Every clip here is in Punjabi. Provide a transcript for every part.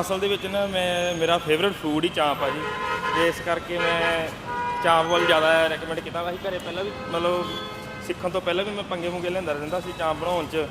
ਅਸਲ ਦੇ ਵਿੱਚ ਨਾ ਮੈਂ, ਮੇਰਾ ਫੇਵਰਿਟ ਫੂਡ ਹੀ ਚਾਂਪ ਆ ਜੀ। ਤੇ ਇਸ ਕਰਕੇ ਮੈਂ ਚਾਂਪ ਵੱਲ ਜ਼ਿਆਦਾ ਰეკਮੈਂਡ ਕੀਤਾ। ਵਾ ਸੀ ਘਰੇ ਪਹਿਲਾਂ ਵੀ, ਮਤਲਬ ਸਿੱਖਣ ਤੋਂ ਪਹਿਲਾਂ ਵੀ ਮੈਂ ਪੰਗੇ ਮੁੰਗੇ ਲੈਂਦਾ ਰਹਿੰਦਾ ਸੀ ਚਾਂਪ ਬਣਾਉਣ 'ਚ।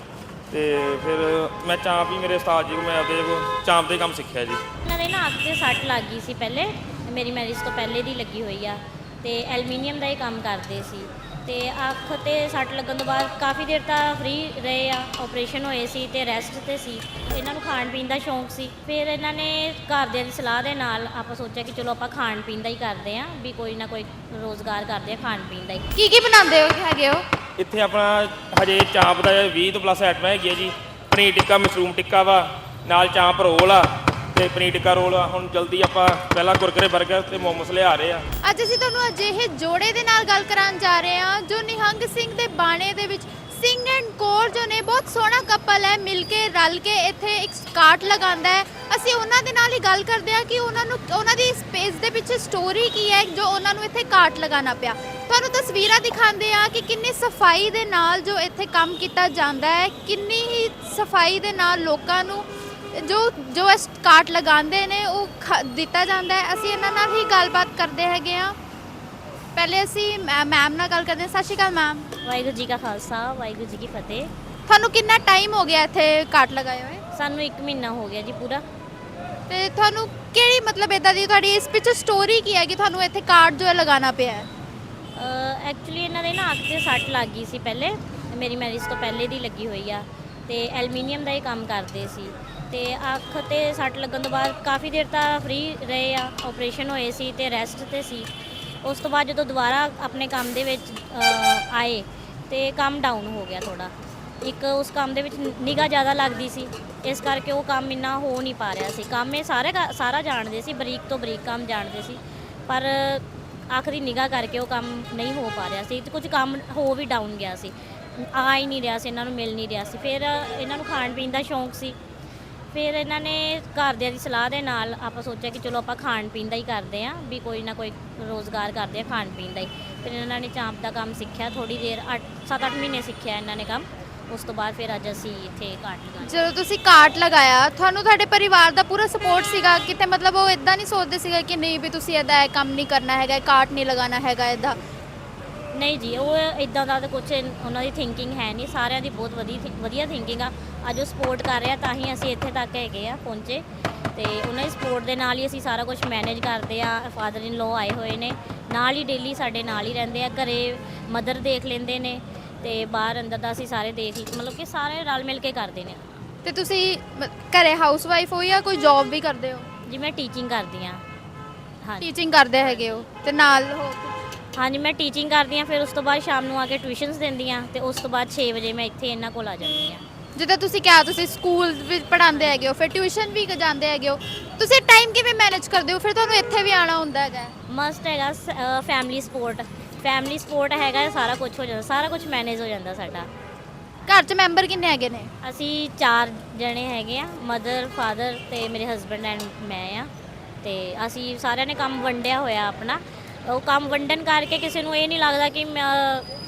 ਤੇ ਫਿਰ ਮੈਂ ਚਾਂਪ ਹੀ ਮੇਰੇ ਉਸਤਾਦ ਜੀ ਕੋਲ, ਮੈਂ ਆਪਦੇ ਕੋਲ ਚਾਂਪ ਦੇ ਕੰਮ ਸਿੱਖਿਆ ਜੀ। ਇਹਨਾਂ ਦੇ ਨਾ ਅੱਖ ਤੇ ਸੱਟ ਲੱਗ ਗਈ ਸੀ ਪਹਿਲੇ। ਮੇਰੀ ਮੈਰਿਜ ਤੋਂ ਪਹਿਲੇ ਦੀ ਲੱਗੀ ਹੋਈ ਆ। ਤੇ ਐਲੂਮੀਨੀਅਮ ਦਾ ਹੀ ਕੰਮ ਕਰਦੇ ਸੀ। ਤੇ ਅੱਖ ਤੇ ਸੱਟ ਲੱਗਣ ਤੋਂ ਬਾਅਦ ਕਾਫੀ ਦੇਰ ਤਾਂ ਫ੍ਰੀ ਰਹੇ ਆ ਆਪਰੇਸ਼ਨ ਹੋਏ ਸੀ ਤੇ ਰੈਸਟ ਤੇ ਸੀ। ਇਹਨਾਂ ਨੂੰ ਖਾਣ ਪੀਣ ਦਾ ਸ਼ੌਂਕ ਸੀ। ਫਿਰ ਇਹਨਾਂ ਨੇ ਘਰਦਿਆਂ ਦੀ ਸਲਾਹ ਦੇ ਨਾਲ ਆਪਾਂ ਸੋਚਿਆ ਕਿ ਚਲੋ ਆਪਾਂ ਖਾਣ ਪੀਣ ਦਾ ਹੀ ਕਰਦੇ ਆ ਵੀ ਕੋਈ ਨਾ ਕੋਈ ਰੋਜ਼ਗਾਰ ਕਰਦੇ ਆ ਖਾਣ ਪੀਣ ਦਾ ਹੀ। ਕੀ ਕੀ ਬਣਾਉਂਦੇ ਹੋ, ਹੈਗੇ ਹੋ? ਇੱਥੇ ਆਪਣਾ ਹਜੇ ਚਾਂਪ ਦਾ 20 ਤੋਂ ਪਲੱਸ ਆਈਟਮਾਂ ਹੈਗੀਆਂ ਜੀ। ਪਨੀਰ ਟਿੱਕਾ, ਮਸ਼ਰੂਮ ਟਿੱਕਾ ਵਾ, ਨਾਲ ਚਾਂਪ ਰੋਲ ਆ। ਤੇ ਪਨੀਰ ਟਿੱਕਾ ਰੋਲ ਆ। ਹੁਣ ਜਲਦੀ ਆਪਾਂ ਪਹਿਲਾਂ ਕੁਰਕਰੇ 버ਗਰ ਤੇ ਮੋਮੋਸ ਲਿਆ ਰਹੇ ਆ। ਅੱਜ ਅਸੀਂ ਤੁਹਾਨੂੰ ਅਜਿਹੇ ਜੋੜੇ ਦੇ ਨਾਲ ਗੱਲ ਕਰਾਉਣ ਜਾ ਰਹੇ ਹਾਂ, ਜੋ ਨਿਹੰਗ ਸਿੰਘ ਦੇ ਬਾਣੇ ਦੇ ਵਿੱਚ ਸਿੰਘ ਐਂਡ ਕੌਰ ਜੋ ਨੇ ਬਹੁਤ ਸੋਹਣਾ ਕਪਲ ਹੈ, ਮਿਲ ਕੇ, ਰਲ ਕੇ ਇੱਥੇ ਇੱਕ ਕਾਟ ਲਗਾਉਂਦਾ ਹੈ। ਅਸੀਂ ਉਹਨਾਂ ਦੇ ਨਾਲ ਹੀ ਗੱਲ ਕਰਦੇ ਹਾਂ ਕਿ ਉਹਨਾਂ ਨੂੰ, ਉਹਨਾਂ ਦੀ ਸਪੇਸ ਦੇ ਪਿੱਛੇ ਸਟੋਰੀ ਕੀ ਹੈ, ਜੋ ਉਹਨਾਂ ਨੂੰ ਇੱਥੇ ਕਾਟ ਲਗਾਉਣਾ ਪਿਆ। ਤੁਹਾਨੂੰ ਤਸਵੀਰਾਂ ਦਿਖਾਉਂਦੇ ਆ ਕਿ ਕਿੰਨੀ ਸਫ਼ਾਈ ਦੇ ਨਾਲ ਜੋ ਇੱਥੇ ਕੰਮ ਕੀਤਾ ਜਾਂਦਾ ਹੈ, ਕਿੰਨੀ ਹੀ ਸਫ਼ਾਈ ਦੇ ਨਾਲ ਲੋਕਾਂ ਨੂੰ ਜੋ ਜੋ ਇਸ ਕਾਟ ਲਗਾਉਂਦੇ ਨੇ ਉਹ ਦਿੱਤਾ ਜਾਂਦਾ ਹੈ। ਅਸੀਂ ਇਹਨਾਂ ਨਾਲ ਹੀ ਗੱਲਬਾਤ ਕਰਦੇ ਹੈਗੇ ਆ ਪਹਿਲੇ ਅਸੀਂ ਮੈਮ ਨਾਲ ਗੱਲ ਕਰਦੇ ਹਾਂ। ਸਤਿ ਸ਼੍ਰੀ ਅਕਾਲ ਮੈਮ ਵਾਹਿਗੁਰੂ ਜੀ ਕਾ ਖਾਲਸਾ ਵਾਹਿਗੁਰੂ ਜੀ ਕੀ ਫਤਿਹ। ਤੁਹਾਨੂੰ ਕਿੰਨਾ ਟਾਈਮ ਹੋ ਗਿਆ ਇੱਥੇ ਕਾਟ ਲਗਾਏ ਹੋਏ? ਸਾਨੂੰ 1 ਮਹੀਨਾ ਹੋ ਗਿਆ ਜੀ ਪੂਰਾ। ਤੇ ਤੁਹਾਨੂੰ ਕਿਹੜੀ ਮਤਲਬ ਇਦਾਂ ਦੀ ਤੁਹਾਡੀ ਇਸ ਪਿੱਛੇ ਸਟੋਰੀ ਕੀ ਹੈ ਕਿ ਤੁਹਾਨੂੰ ਇੱਥੇ ਕਾਟ ਜੋ ਹੈ ਲਗਾਉਣਾ ਪਿਆ ਹੈ। ਐਕਚੁਅਲੀ ਇਹਨਾਂ ਦੇ ਨਾ ਅੱਖ ਤੇ ਸੱਟ ਲੱਗ ਗਈ ਸੀ ਪਹਿਲੇ। ਮੇਰੀ ਮੈਰਿਜ ਤੋਂ ਪਹਿਲੇ ਦੀ ਲੱਗੀ ਹੋਈ ਆ। ਤੇ ਐਲੂਮੀਨੀਅਮ ਦਾ ਹੀ ਕੰਮ ਕਰਦੇ ਸੀ। ਤੇ ਅੱਖ ਤੇ ਸੱਟ ਲੱਗਣ ਤੋਂ ਬਾਅਦ ਕਾਫੀ ਦੇਰ ਤਾਂ ਫ੍ਰੀ ਰਹੇ ਆ ਆਪਰੇਸ਼ਨ ਹੋਏ ਸੀ ਤੇ ਰੈਸਟ ਤੇ ਸੀ। ਉਸ ਤੋਂ ਬਾਅਦ ਜਦੋਂ ਦੁਬਾਰਾ ਆਪਣੇ ਕੰਮ ਦੇ ਵਿੱਚ ਅ, ਆਏ ਤੇ ਕੰਮ ਡਾਊਨ ਹੋ ਗਿਆ ਥੋੜਾ ਇੱਕ ਉਸ ਕੰਮ ਦੇ ਵਿੱਚ ਨਿਗਾ ਜ਼ਿਆਦਾ ਲੱਗਦੀ ਸੀ ਇਸ ਕਰਕੇ ਉਹ ਕੰਮ ਇੰਨਾ ਹੋ ਨਹੀਂ ਪਾ ਰਿਹਾ ਸੀ। ਕੰਮ ਇਹ ਸਾਰੇ ਕਾ- ਸਾਰਾ ਜਾਣਦੇ ਸੀ ਬਰੀਕ ਤੋਂ ਬਰੀਕ ਕੰਮ ਜਾਣਦੇ ਸੀ ਪਰ ਅੱਖ ਦੀ ਨਿਗਾਹ ਕਰਕੇ ਉਹ ਕੰਮ ਨਹੀਂ ਹੋ ਪਾ ਰਿਹਾ ਸੀ। ਤੇ ਕੁਝ ਕੰਮ ਹੋ ਵੀ ਡਾਊਨ ਗਿਆ ਸੀ। ਆ ਹੀ ਨਹੀਂ ਰਿਹਾ ਸੀ ਇਹਨਾਂ ਨੂੰ ਮਿਲ ਨਹੀਂ ਰਿਹਾ ਸੀ। ਫਿਰ ਇਹਨਾਂ ਨੂੰ ਖਾਣ ਪੀਣ ਦਾ ਸ਼ੌਂਕ ਸੀ। ਫਿਰ ਇਹਨਾਂ ਨੇ ਘਰਦਿਆਂ ਦੀ ਸਲਾਹ ਦੇ ਨਾਲ ਆਪਾਂ ਸੋਚਿਆ ਕਿ ਚਲੋ ਆਪਾਂ ਖਾਣ ਪੀਣ ਦਾ ਹੀ ਕਰਦੇ ਆਂ ਵੀ ਕੋਈ ਨਾ ਕੋਈ ਰੋਜ਼ਗਾਰ ਕਰਦੇ ਆ ਖਾਣ ਪੀਣ ਦਾ ਹੀ। ਫਿਰ ਇਹਨਾਂ ਨੇ ਚਾਂਪ ਦਾ ਕੰਮ ਸਿੱਖਿਆ ਥੋੜੀ ਦੇਰ 8 7-8 ਮਹੀਨੇ ਸਿੱਖਿਆ ਇਹਨਾਂ ਨੇ ਕੰਮ। ਉਸ ਤੋਂ ਬਾਅਦ ਫਿਰ ਅੱਜ ਅਸੀਂ ਇੱਥੇ ਕਾਟ ਲਗਾਇਆ ਜਦੋਂ ਤੁਸੀਂ ਕਾਟ ਲਗਾਇਆ, ਤੁਹਾਨੂੰ ਤੁਹਾਡੇ ਪਰਿਵਾਰ ਦਾ ਪੂਰਾ ਸਪੋਰਟ ਸੀਗਾ? ਕਿਤੇ ਮਤਲਬ ਉਹ ਇਦਾਂ ਨਹੀਂ ਸੋਚਦੇ ਸੀਗੇ ਕਿ ਨਹੀਂ ਵੀ ਤੁਸੀਂ ਇਦਾਂ ਇਹ ਕੰਮ ਨਹੀਂ ਕਰਨਾ ਹੈਗਾ, ਇਹ ਕਾਟ ਨਹੀਂ ਲਗਾਉਣਾ ਹੈਗਾ ਇਦਾਂ ਨਹੀਂ ਜੀ ਉਹ ਇਦਾਂ ਦਾ ਤਾਂ ਕੁਝ ਉਹਨਾਂ ਦੀ ਥਿੰਕਿੰਗ ਹੈ ਨਹੀਂ ਸਾਰਿਆਂ ਦੀ ਬਹੁਤ ਵਧੀਆ ਵਧੀਆ ਥਿੰਕਿੰਗ ਆ। ਅੱਜ ਉਹ ਸਪੋਰਟ ਕਰ ਰਿਹਾ ਤਾਂ ਹੀ ਅਸੀਂ ਇੱਥੇ ਤੱਕ ਹੈਗੇ ਆ ਪਹੁੰਚੇ। ਤੇ ਉਹਨਾਂ ਦੀ ਸਪੋਰਟ ਦੇ ਨਾਲ ਹੀ ਅਸੀਂ ਸਾਰਾ ਕੁਝ ਮੈਨੇਜ ਕਰਦੇ ਆ ਫਾਦਰ ਇਨ ਲੋ ਆਏ ਹੋਏ ਨੇ। ਨਾਲ ਹੀ ਡੇਲੀ ਸਾਡੇ ਨਾਲ ਹੀ ਰਹਿੰਦੇ ਆ ਘਰੇ ਮਦਰ ਦੇਖ ਲੈਂਦੇ ਨੇ ਤੇ ਬਾਹਰ ਅੰਦਰ ਦਾ ਅਸੀਂ ਸਾਰੇ ਦੇਖ ਮਤਲਬ ਕਿ ਸਾਰੇ ਰਲ ਮਿਲ ਕੇ ਕਰਦੇ ਨੇ। ਤੇ ਤੁਸੀਂ ਘਰੇ ਹਾਊਸ ਵਾਈਫ ਹੋ ਜਾਂ ਕੋਈ ਜੌਬ ਵੀ ਕਰਦੇ ਹੋ? ਜੀ ਮੈਂ ਟੀਚਿੰਗ ਕਰਦੀ ਆ ਹਾਂਜੀ। ਟੀਚਿੰਗ ਕਰਦੇ ਹੈਗੇ ਹੋ ਤੇ ਨਾਲ ਹੋ ਹਾਂਜੀ ਮੈਂ ਟੀਚਿੰਗ ਕਰਦੀ ਆ ਫਿਰ ਉਸ ਤੋਂ ਬਾਅਦ ਸ਼ਾਮ ਨੂੰ ਆ ਕੇ ਟਿਊਸ਼ਨਸ ਦਿੰਦੀ ਆ ਤੇ ਉਸ ਤੋਂ ਬਾਅਦ 6 ਵਜੇ ਮੈਂ ਇੱਥੇ ਇਹਨਾਂ ਕੋਲ ਆ ਜਾਂਦੀ ਆ ਜਿੱਦਾਂ ਤੁਸੀਂ ਕਿਹਾ ਤੁਸੀਂ ਸਕੂਲ ਵਿੱਚ ਪੜ੍ਹਾਉਂਦੇ ਹੈਗੇ ਹੋ ਫਿਰ ਟਿਊਸ਼ਨ ਵੀ ਜਾਂਦੇ ਹੈਗੇ ਹੋ ਤੁਸੀਂ ਟਾਈਮ ਕਿਵੇਂ ਮੈਨੇਜ ਕਰਦੇ ਹੋ? ਫਿਰ ਤੁਹਾਨੂੰ ਇੱਥੇ ਵੀ ਆਣਾ ਹੁੰਦਾ ਹੈਗਾ। ਮਸਟ ਹੈਗਾ ਫੈਮਿਲੀ ਸਪੋਰਟ ਫੈਮਿਲੀ ਸਪੋਰਟ ਹੈਗਾ ਸਾਰਾ ਕੁਝ ਹੋ ਜਾਂਦਾ ਸਾਰਾ ਕੁਝ ਮੈਨੇਜ ਹੋ ਜਾਂਦਾ ਸਾਡਾ। ਘਰ 'ਚ ਮੈਂਬਰ ਕਿੰਨੇ ਹੈਗੇ ਨੇ? ਅਸੀਂ ਚਾਰ ਜਣੇ ਹੈਗੇ ਆ ਮਦਰ ਫਾਦਰ ਤੇ ਮੇਰੇ ਹਸਬੰਡ ਐਂਡ ਮੈਂ ਆ। ਤੇ ਅਸੀਂ ਸਾਰਿਆਂ ਨੇ ਕੰਮ ਵੰਡਿਆ ਹੋਇਆ ਆਪਣਾ। ਉਹ ਕੰਮ ਵੰਡਣ ਕਰਕੇ ਕਿਸੇ ਨੂੰ ਇਹ ਨਹੀਂ ਲੱਗਦਾ ਕਿ ਮੈਂ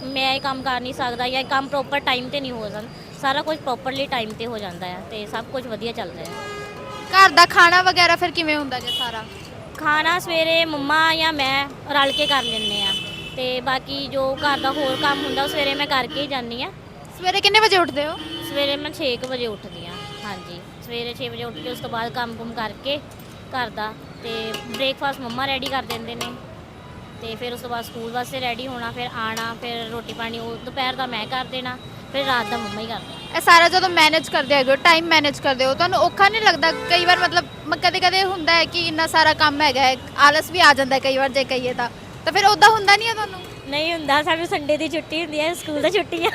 ਮੈਂ ਇਹ ਕੰਮ ਕਰ ਨਹੀਂ ਸਕਦਾ ਜਾਂ ਇਹ ਕੰਮ ਪ੍ਰੋਪਰ ਟਾਈਮ ਤੇ ਨਹੀਂ ਹੋ ਜਾਂਦਾ ਸਾਰਾ ਕੁਝ ਪ੍ਰੋਪਰਲੀ ਟਾਈਮ ਤੇ ਹੋ ਜਾਂਦਾ ਹੈ ਤੇ ਸਭ ਕੁਝ ਵਧੀਆ ਚੱਲ ਰਿਹਾ ਹੈ। ਘਰ ਦਾ ਖਾਣਾ ਵਗੈਰਾ ਫਿਰ ਕਿਵੇਂ ਹੁੰਦਾ ਜੇ ਸਾਰਾ? ਖਾਣਾ ਸਵੇਰੇ ਮੰਮਾ ਜਾਂ ਮੈਂ ਰਲ ਕੇ ਕਰ ਲੈਂਦੇ ਆ ਤੇ ਬਾਕੀ ਜੋ ਘਰ ਦਾ ਹੋਰ ਕੰਮ ਹੁੰਦਾ ਉਹ ਸਵੇਰੇ ਮੈਂ ਕਰਕੇ ਹੀ ਜਾਂਦੀ ਆ ਸਵੇਰੇ ਕਿੰਨੇ ਵਜੇ ਉੱਠਦੇ ਹੋ? ਸਵੇਰੇ ਮੈਂ 6 ਵਜੇ ਉੱਠਦੀ ਆ ਹਾਂਜੀ। ਸਵੇਰੇ 6 ਵਜੇ ਉੱਠ ਕੇ ਉਸ ਤੋਂ ਬਾਅਦ ਕੰਮ-ਕੁਮ ਕਰਕੇ ਘਰ ਦਾ ਤੇ ਬ੍ਰੇਕਫਾਸਟ ਮੰਮਾ ਰੈਡੀ ਕਰ ਦਿੰਦੇ ਨੇ। ਤੇ ਫਿਰ ਉਸ ਤੋਂ ਬਾਅਦ ਸਕੂਲ ਵਾਸਤੇ ਰੈਡੀ ਹੋਣਾ ਫਿਰ ਆਣਾ ਫਿਰ ਰੋਟੀ ਪਾਣੀ ਉਹ ਦੁਪਹਿਰ ਦਾ ਮੈਂ ਕਰ ਦੇਣਾ ਫਿਰ ਰਾਤ ਦਾ ਮੰਮਾ ਹੀ ਕਰਦਾ ਇਹ ਸਾਰਾ ਜਦੋਂ ਮੈਨੇਜ ਕਰਦੇ ਹੈਗੇ ਹੋ ਟਾਈਮ ਮੈਨੇਜ ਕਰਦੇ ਹੋ ਤੁਹਾਨੂੰ ਔਖਾ ਨਹੀਂ ਲੱਗਦਾ? ਕਈ ਵਾਰ ਮਤਲਬ ਕਦੇ ਕਦੇ ਹੁੰਦਾ ਹੈ ਕਿ ਇੰਨਾ ਸਾਰਾ ਕੰਮ ਹੈਗਾ ਹੈ ਆਲਸ ਵੀ ਆ ਜਾਂਦਾ ਹੈ ਕਈ ਵਾਰ ਜੇ ਕਹੀਏ ਤਾਂ। ਤਾਂ ਫਿਰ ਉਦਾਂ ਹੁੰਦਾ ਨਹੀਂ ਹੈ ਤੁਹਾਨੂੰ? ਨਹੀਂ ਹੁੰਦਾ ਸਾਨੂੰ ਸੰਡੇ ਦੀ ਛੁੱਟੀ ਹੁੰਦੀ ਹੈ ਸਕੂਲ ਦੀ ਛੁੱਟੀ ਆ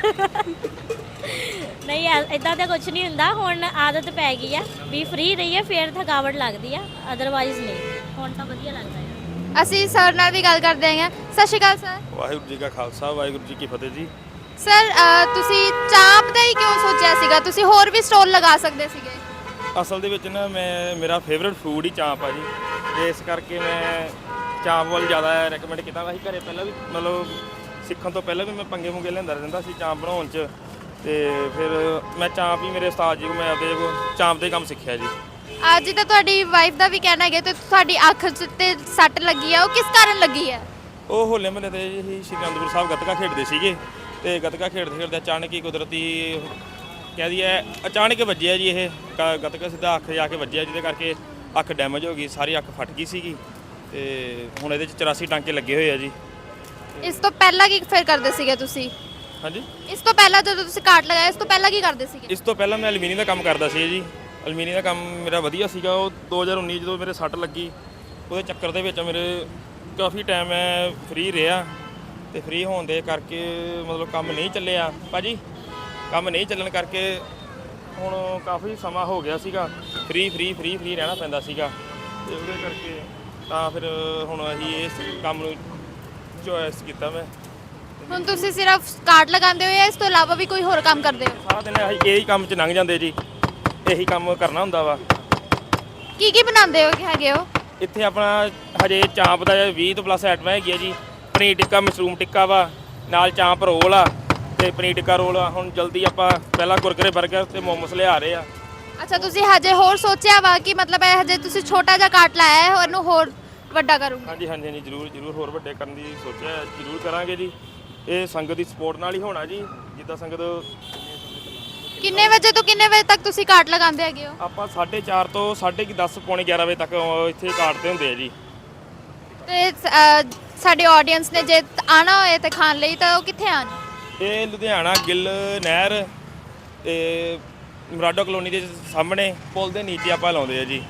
ਨਹੀਂ ਇਦਾਂ ਦਾ ਕੁਝ ਨਹੀਂ ਹੁੰਦਾ ਹੁਣ ਆਦਤ ਪੈ ਗਈ ਆ ਵੀ ਫ੍ਰੀ ਰਹੀਏ ਫਿਰ ਥਕਾਵਟ ਲੱਗਦੀ ਆ ਅਦਰਵਾਈਜ਼ ਨਹੀਂ। ਹੁਣ ਤਾਂ ਵਧੀਆ ਲੱਗਦਾ ਹੈ। ਅਸੀਂ ਸਰ ਨਾਲ ਵੀ ਗੱਲ ਕਰਦੇ ਹੈਗੇ ਸਤਿ ਸ਼੍ਰੀ ਅਕਾਲ ਸਰ। ਵਾਹਿਗੁਰੂ ਜੀ ਕਾ ਖਾਲਸਾ ਵਾਹਿਗੁਰੂ ਜੀ ਕੀ ਫਤਿਹ ਜੀ। ਸਰ ਅ, ਤੁਸੀਂ ਚਾਂਪ ਦਾ ਹੀ ਕਿਉਂ ਸੋਚਿਆ ਸੀਗਾ? ਤੁਸੀਂ ਹੋਰ ਵੀ ਸਟੋਲ ਲਗਾ ਸਕਦੇ ਸੀਗੇ। ਅਸਲ ਦੇ ਵਿੱਚ ਨਾ ਮੈਂ ਮੇਰਾ ਫੇਵਰਿਟ ਫੂਡ ਹੀ ਚਾਂਪ ਆ ਜੀ। ਤੇ ਇਸ ਕਰਕੇ ਮੈਂ ਚਾਂਪ ਵੱਲ ਜ਼ਿਆਦਾ ਰეკਮੈਂਡ ਕੀਤਾ ਵਾ। ਸੀ ਘਰੇ ਪਹਿਲਾਂ ਵੀ ਮਤਲਬ ਸਿੱਖਣ ਤੋਂ ਪਹਿਲਾਂ ਵੀ ਮੈਂ ਪੰਗੇ ਮੁੰਗੇ ਲੈਂਦਾ ਰਹਿੰਦਾ ਸੀ ਚਾਂਪ ਬਣਾਉਣ 'ਚ। ਤੇ ਫਿਰ ਮੈਂ ਚਾਂਪ ਹੀ ਮੇਰੇ ਉਸਤਾਦ ਜੀ ਕੋਲ ਮੈਂ ਆਪਦੇ ਕੋਲ ਚਾਂਪ ਦੇ ਕੰਮ ਸਿੱਖਿਆ ਜੀ। ਅੱਜ ਤਾਂ ਤੁਹਾਡੀ ਵਾਈਫ ਦਾ ਵੀ ਕਹਿਣਾ ਹੈ ਕਿ ਤੁਹਾਡੀ ਅੱਖ ਤੇ ਸੱਟ ਲੱਗੀ ਆ ਉਹ ਕਿਸ ਕਾਰਨ ਲੱਗੀ ਹੈ ਉਹ ਹੋਲੇ ਮਹੱਲੇ ਤੇ ਹੀ ਸ਼੍ਰੀ ਅਨੰਦਪੁਰ ਸਾਹਿਬ ਗੱਤਕਾ ਖੇਡਦੇ ਸੀਗੇ ਤੇ ਗੱਤਕਾ ਖੇਡਦੇ ਖੇਡਦੇ ਅਚਾਨਕ ਹੀ ਕੁਦਰਤੀ ਕਹਿ ਦਈਏ ਅਚਾਨਕ ਹੀ ਵੱਜਿਆ ਜੀ ਇਹ ਗ- ਗੱਤਕਾ ਸਿੱਧਾ ਅੱਖ ਜਾ ਕੇ ਵੱਜਿਆ ਜਿਹਦੇ ਕਰਕੇ ਅੱਖ ਡੈਮੇਜ ਹੋ ਗਈ ਸਾਰੀ ਅੱਖ ਫਟ ਗਈ ਸੀਗੀ ਤੇ ਹੁਣ ਇਹਦੇ ਚ 84 ਟਾਂਕੇ ਲੱਗੇ ਹੋਏ ਆ ਜੀ। ਇਸ ਤੋਂ ਪਹਿਲਾਂ ਕੀ ਫਿਰ ਕਰਦੇ ਸੀਗੇ ਤੁਸੀਂ? ਹਾਂਜੀ? ਇਸ ਤੋਂ ਪਹਿਲਾਂ ਜਦੋਂ ਤੁਸੀਂ ਕਾਟ ਲਗਾਇਆ ਇਸ ਤੋਂ ਪਹਿਲਾਂ ਕੀ ਕਰਦੇ ਸੀਗੇ? ਇਸ ਤੋਂ ਪਹਿਲਾਂ ਮੈਂ ਐਲੂਮੀਨੀਅਮ ਦਾ ਕੰਮ ਕਰਦਾ ਸੀ ਜੀ। ਐਲੂਮੀਨੀਅਮ ਦਾ ਕੰਮ ਮੇਰਾ ਵਧੀਆ ਸੀਗਾ ਉਹ 2019 ਜਦੋਂ ਮੇਰੇ ਸੱਟ ਲੱਗੀ ਉਹਦੇ ਚੱਕਰ ਦੇ ਵਿੱਚ ਮੇਰੇ ਕਾਫੀ ਟਾਈਮ ਮੈਂ ਫ੍ਰੀ ਰਿਹਾ ਤੇ ਫ੍ਰੀ ਹੋਣ ਦੇ ਕਰਕੇ ਮਤਲਬ ਕੰਮ ਨਹੀਂ ਚੱਲਿਆ। ਭਾਜੀ ਕੰਮ ਨਹੀਂ ਚੱਲਣ ਕਰਕੇ ਹੁਣ ਕਾਫੀ ਸਮਾਂ ਹੋ ਗਿਆ ਸੀਗਾ ਫ੍ਰੀ ਫ੍ਰੀ ਫ੍ਰੀ ਫ੍ਰੀ ਰਹਿਣਾ ਪੈਂਦਾ ਸੀਗਾ। ਤੇ ਉਹਦੇ ਕਰਕੇ ਤਾਂ ਫਿਰ ਹੁਣ ਅਸੀਂ ਇਸ ਕੰਮ ਨੂੰ ਚੋਇਸ ਕੀਤਾ ਮੈਂ। ਹੁਣ ਤੁਸੀਂ ਸਿਰਫ ਕਾਟ ਲਗਾਉਂਦੇ ਹੋ ਜਾਂ ਇਸ ਤੋਂ ਇਲਾਵਾ ਵੀ ਕੋਈ ਹੋਰ ਕੰਮ ਕਰਦੇ ਹੋ? ਸਾਰਾ ਦਿਨ ਅਸੀਂ ਇਹੀ ਕੰਮ 'ਚ ਲੰਘ ਜਾਂਦੇ ਜੀ। ਇਹੀ ਕੰਮ ਕਰਨਾ ਹੁੰਦਾ ਵਾ। ਕੀ ਕੀ ਬਣਾਉਂਦੇ ਹੋ ਹੈਗੇ ਹੋ? ਇੱਥੇ ਆਪਣਾ ਹਜੇ ਚਾਂਪ ਦਾ 20 ਤੋਂ ਪਲੱਸ ਆਈਟਮਾਂ ਹੈਗੀਆਂ ਜੀ। ਪਨੀਰ ਟਿੱਕਾ ਮਸ਼ਰੂਮ ਟਿੱਕਾ ਵਾ ਨਾਲ ਚਾਂਪ ਰੋਲ ਆ ਤੇ ਪਨੀਰ ਟਿੱਕਾ ਰੋਲ ਆ। ਹੁਣ ਜਲਦੀ ਆਪਾਂ ਪਹਿਲਾਂ ਕੁਰਕਰੇ 버ਗਰ ਤੇ ਮੋਮੋਸ ਲਿਆ ਰਹੇ ਆ। ਅੱਛਾ ਤੁਸੀਂ ਹਜੇ ਹੋਰ ਸੋਚਿਆ ਵਾ ਕਿ ਮਤਲਬ ਇਹ ਹਜੇ ਤੁਸੀਂ ਛੋਟਾ ਜਿਹਾ ਕਾਟ ਲਾਇਆ ਹੈ ਉਹਨੂੰ ਹੋਰ ਵੱਡਾ ਕਰੂੰਗੇ? ਹਾਂਜੀ ਹਾਂਜੀ ਹਾਂਜੀ ਜਰੂਰ ਜਰੂਰ ਹੋਰ ਵੱਡੇ ਕਰਨ ਦੀ ਸੋਚਿਆ ਹੈ, ਜਰੂਰ ਕਰਾਂਗੇ ਜੀ। ਇਹ ਸੰਗਤ ਦੀ ਸਪੋਰਟ ਨਾਲ ਹੀ ਹੋਣਾ ਜੀ। ਜਿੱਦਾਂ ਸੰਗਤ ਕਿੰਨੇ ਵਜੇ ਤੋਂ ਕਿੰਨੇ ਵਜੇ ਤੱਕ ਤੁਸੀਂ ਕਾਟ ਲਗਾਉਂਦੇ ਹੈਗੇ ਹੋ? ਆਪਾਂ 4:30 ਤੋਂ 10:30 ਪੌਣੇ 11 ਵਜੇ ਤੱਕ ਇੱਥੇ ਕਾਟਦੇ ਹੁੰਦੇ ਆ ਜੀ। ਤੇ ਅਹ, ਸਾਡੇ ਆਡੀਅנס ਨੇ ਜੇ ਆਣਾ ਹੋਏ ਤੇ ਖਾਣ ਲਈ ਤਾਂ ਉਹ ਕਿੱਥੇ ਆਣ ਇਹ ਲੁਧਿਆਣਾ ਗਿੱਲ ਨਹਿਰ ਤੇ ਮੁਰਾਡੋ ਕਲੋਨੀ ਦੇ ਸਾਹਮਣੇ ਪੁਲ ਦੇ ਨੀਚੇ ਆਪਾਂ ਲਾਉਂਦੇ ਆ ਜੀ।